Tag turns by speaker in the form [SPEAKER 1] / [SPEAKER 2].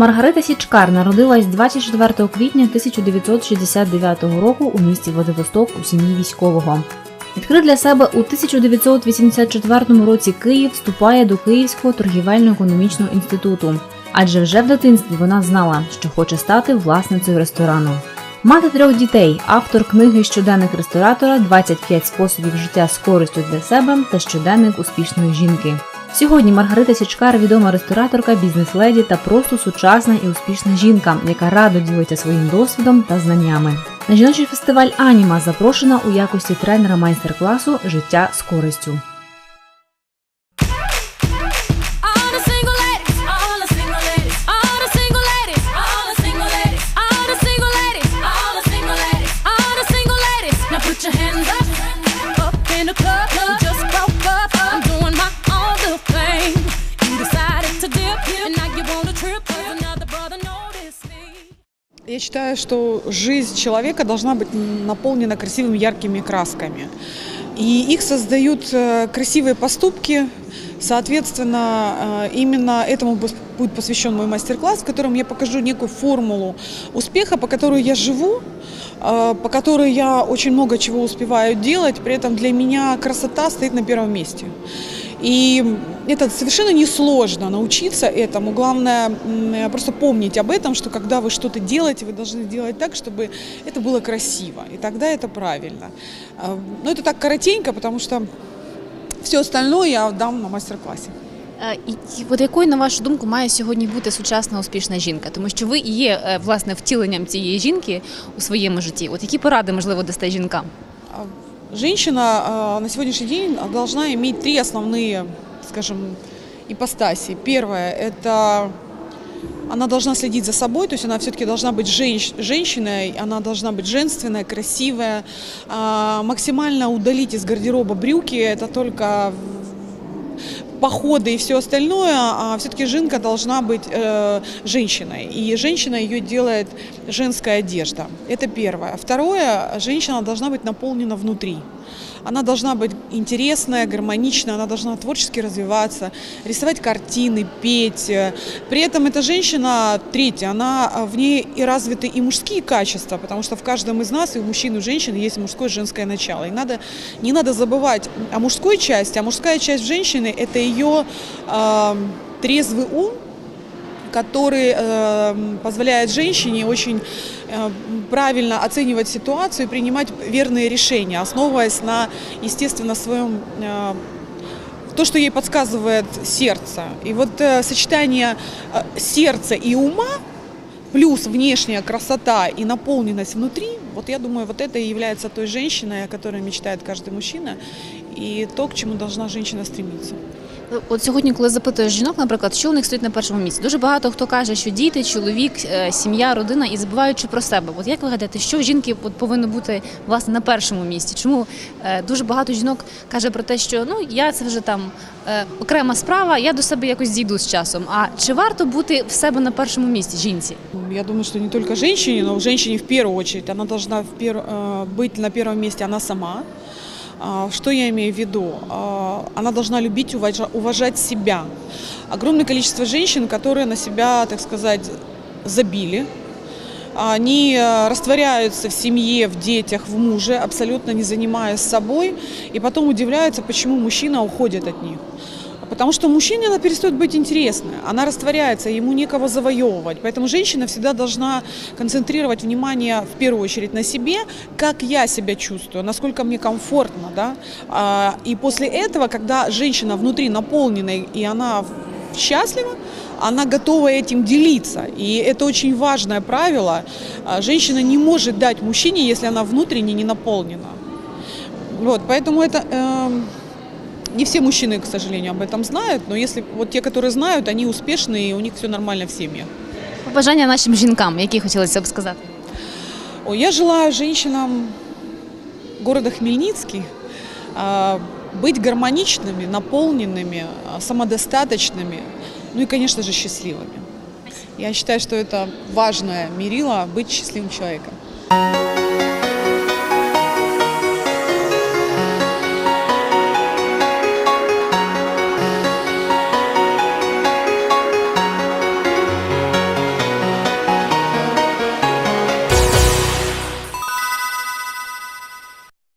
[SPEAKER 1] Маргарита Січкар народилась 24 квітня 1969 року у місті Владивосток у сім'ї військового. Відкрив для себе у 1984 році Київ вступає до Київського торгівельно-економічного інституту, адже вже в дитинстві вона знала, що хоче стати власницею ресторану. Мати трьох дітей, автор книги Щоденник ресторатора 25 способів життя з користю для себе та щоденник успішної жінки. Сьогодні Маргарита Січкар відома рестораторка, бізнес-леді та просто сучасна і успішна жінка, яка радо ділиться своїм досвідом та знаннями. На жіночий фестиваль Аніма запрошена у якості тренера майстер-класу Життя з користю.
[SPEAKER 2] Put your hands up, up in the club.
[SPEAKER 3] Я считаю, что жизнь человека должна быть наполнена красивыми яркими красками. И их создают э, красивые поступки. Соответственно, э, именно этому будет посвящен мой мастер-класс, в котором я покажу некую формулу успеха, по которой я живу, э, по которой я очень много чего успеваю делать. При этом для меня красота стоит на первом месте. И это совершенно несложно научиться этому. Главное м, просто помнить об этом, что когда вы что-то делаете, вы должны делать так, чтобы это было красиво. И тогда это правильно. А, Ну, это так коротенько, потому что все остальное я дам на мастер-классе.
[SPEAKER 4] Е, І і от якою, на вашу думку, має сьогодні бути сучасна успішна жінка? Тому що ви і є е, власне втіленням цієї жінки у своєму житті. От які поради можливо дасте жінкам?
[SPEAKER 3] Женщина а, на сегодняшний день должна иметь три основные, скажем, ипостаси. Первое – это она должна следить за собой, то есть она все-таки должна быть женщ- женщиной, она должна быть женственная, красивая, а, максимально удалить из гардероба брюки, это только походы и все остальное, а все-таки жинка должна быть э, женщиной. И женщина ее делает женская одежда. Это первое. Второе, женщина должна быть наполнена внутри. Она должна быть интересная, гармоничная, она должна творчески развиваться, рисовать картины, петь. При этом эта женщина, третья, она э, в ней и развиты и мужские качества, потому что в каждом из нас, и у мужчин, и у женщин есть мужское и женское начало. И надо, не надо забывать о мужской части, а мужская часть женщины – это ее э, трезвый ум, который э, позволяет женщине очень э, правильно оценивать ситуацию и принимать верные решения, основываясь на, естественно, своем э, то, что ей подсказывает сердце. И вот сочетание сердца и ума плюс внешняя красота и наполненность внутри, вот я думаю, вот это и является той женщиной, о которой мечтает каждый мужчина, и то, к чему должна женщина стремиться.
[SPEAKER 4] От сьогодні, коли запитуєш жінок, наприклад, що у них стоїть на першому місці, дуже багато хто каже, що діти, чоловік, е, сім'я, родина і забуваючи про себе. От як ви гадаєте, що в жінки повинно бути власне на першому місці? Чому е, дуже багато жінок каже про те, що ну я це вже там е, окрема справа, я до себе якось дійду з часом. А чи варто бути в себе на першому місці жінці?
[SPEAKER 3] Я думаю, что не женщине, но женщине в первую очередь. Она должна в пер- э, быть на первом месте она сама. А, Что я имею в виду? А, Она должна любить, уважа- уважать себя. Огромное количество женщин, которые на себя, так сказать, забили. Они э, растворяются в семье, в детях, в муже, абсолютно не занимаясь собой, и потом удивляются, почему мужчина уходит от них. Потому что мужчине она перестает быть интересной, она растворяется, ему некого завоевывать. Поэтому женщина всегда должна концентрировать внимание в первую очередь на себе, как я себя чувствую, насколько мне комфортно. Да? А, И после этого, когда женщина внутри наполнена и она счастлива, она готова этим делиться. И это очень важное правило. А, Женщина не может дать мужчине, если она внутренне не наполнена. Вот, поэтому это эм, не все мужчины, к сожалению, об этом знают, но если вот те, которые знают, они успешные, и у них все нормально в семьях.
[SPEAKER 4] Побажання нашим жінкам, які хотілося б сказати.
[SPEAKER 3] Ой, я желаю женщинам города Хмельницкий а, быть гармоничными, наполненными, а, самодостаточными, ну и, конечно же, счастливыми. Я считаю, что это важное мерило быть счастливым человеком.